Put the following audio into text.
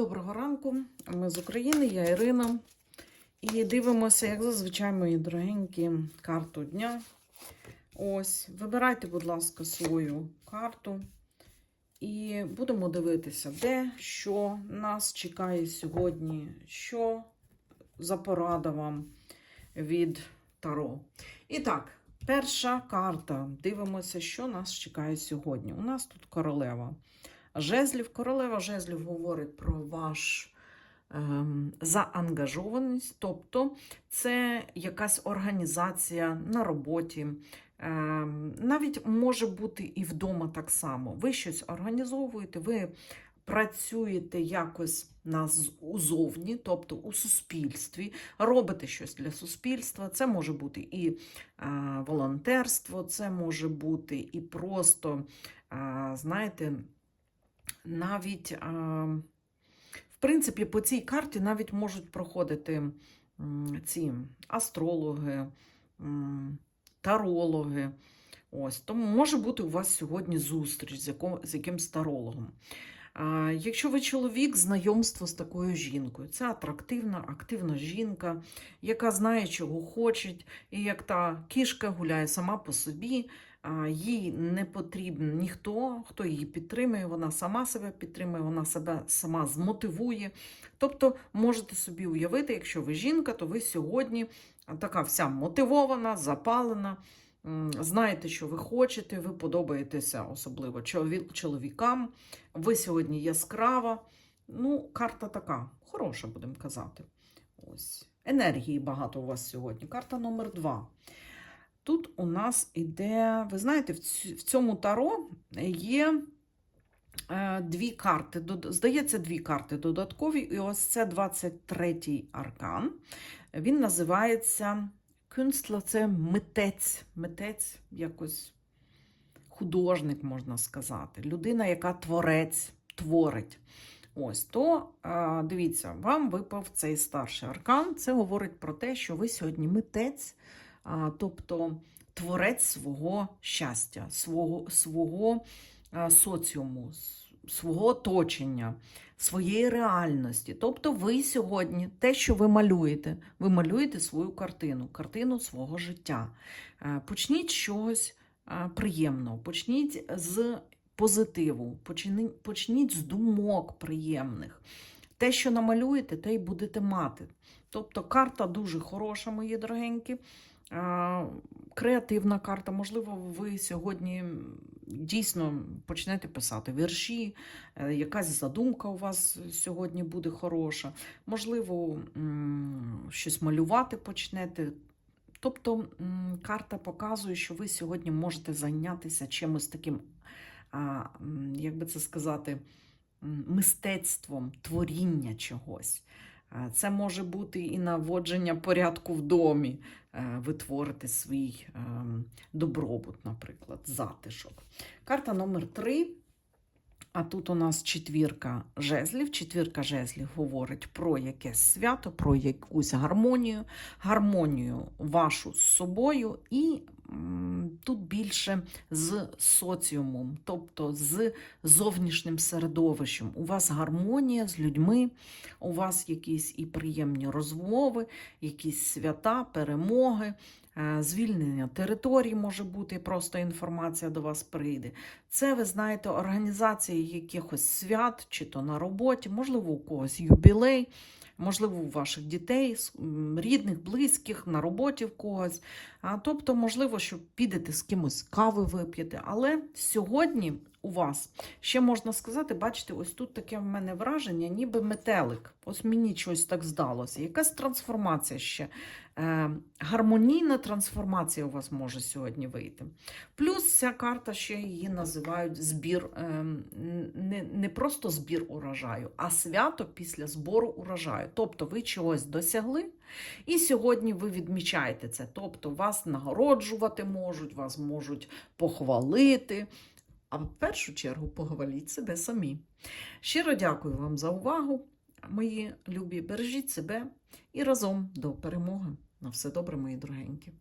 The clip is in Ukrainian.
Доброго ранку. Ми з України, я Ірина. І дивимося, як зазвичай, мої дорогенькі, карту дня. Ось, вибирайте, будь ласка, свою карту. І будемо дивитися, де, що нас чекає сьогодні, що за порада вам від Таро. І так, перша карта. Дивимося, що нас чекає сьогодні. У нас тут королева жезлів. Королева жезлів говорить про ваш ем, заангажованість, тобто це якась організація на роботі. Ем, навіть може бути і вдома так само. Ви щось організовуєте, ви працюєте якось назовні, тобто у суспільстві, робите щось для суспільства. Це може бути і е, волонтерство, це може бути і просто, е, знаєте, навіть, в принципі, по цій карті навіть можуть проходити ці астрологи, тарологи. Ось, тому може бути у вас сьогодні зустріч з, яком, з якимсь тарологом. А, якщо ви чоловік, знайомство з такою жінкою. Це атрактивна, активна жінка, яка знає, чого хоче, і як та кішка гуляє сама по собі. Їй не потрібен ніхто, хто її підтримує, вона сама себе підтримує, вона себе сама змотивує. Тобто, можете собі уявити, якщо ви жінка, то ви сьогодні така вся мотивована, запалена. Знаєте, що ви хочете, ви подобаєтеся особливо чоловікам. Ви сьогодні яскрава. Ну, карта така, хороша, будемо казати. Ось. Енергії багато у вас сьогодні. Карта номер два. Тут у нас іде, ви знаєте, в цьому таро є е, дві карти. Здається, дві карти додаткові. І ось це 23-й аркан. Він називається Кюнстла це митець. Митець якось художник, можна сказати. Людина, яка творець, творить. Ось то е, дивіться, вам випав цей старший аркан. Це говорить про те, що ви сьогодні митець, тобто творець свого щастя, свого, свого соціуму, свого оточення, своєї реальності. Тобто, ви сьогодні те, що ви малюєте, ви малюєте свою картину, картину свого життя. Е, Почніть чогось е, приємного, почніть з позитиву, почніть з думок приємних. Те, що намалюєте, те й будете мати. Тобто карта дуже хороша, мої дорогенькі. А, Креативна карта. Можливо, ви сьогодні дійсно почнете писати вірші, е, якась задумка у вас сьогодні буде хороша. Можливо, щось малювати почнете. Тобто карта показує, що ви сьогодні можете зайнятися чимось таким, як би це сказати, мистецтвом, творіння чогось. Це може бути і наводження порядку в домі, Е, ви творите свій ем, добробут, наприклад, затишок. Карта номер три. А тут у нас четвірка жезлів. Четвірка жезлів говорить про якесь свято, про якусь гармонію, гармонію вашу з собою, і тут більше з соціумом, тобто з зовнішнім середовищем. У вас гармонія з людьми, у вас якісь і приємні розмови, якісь свята, перемоги. е, Звільнення територій може бути, просто інформація до вас прийде. Це, ви знаєте, організація якихось свят, чи то на роботі, можливо, у когось юбілей, можливо, у ваших дітей, рідних, близьких, на роботі в когось. Тобто, можливо, що підете з кимось кави вип'єте. Але сьогодні у вас ще можна сказати, бачите, ось тут таке в мене враження, ніби метелик. Ось мені щось так здалося. Якась трансформація ще. Е, гармонійна трансформація у вас може сьогодні вийти. Плюс ця карта ще її називають збір, е, не, не просто збір урожаю, а свято після збору урожаю. Тобто ви чогось досягли, і сьогодні ви відмічаєте це. Тобто вас нагороджувати можуть, вас можуть похвалити. А в першу чергу похваліть себе самі. Щиро дякую вам за увагу, мої любі. Бережіть себе і разом до перемоги. На все добре, мої дорогенькі.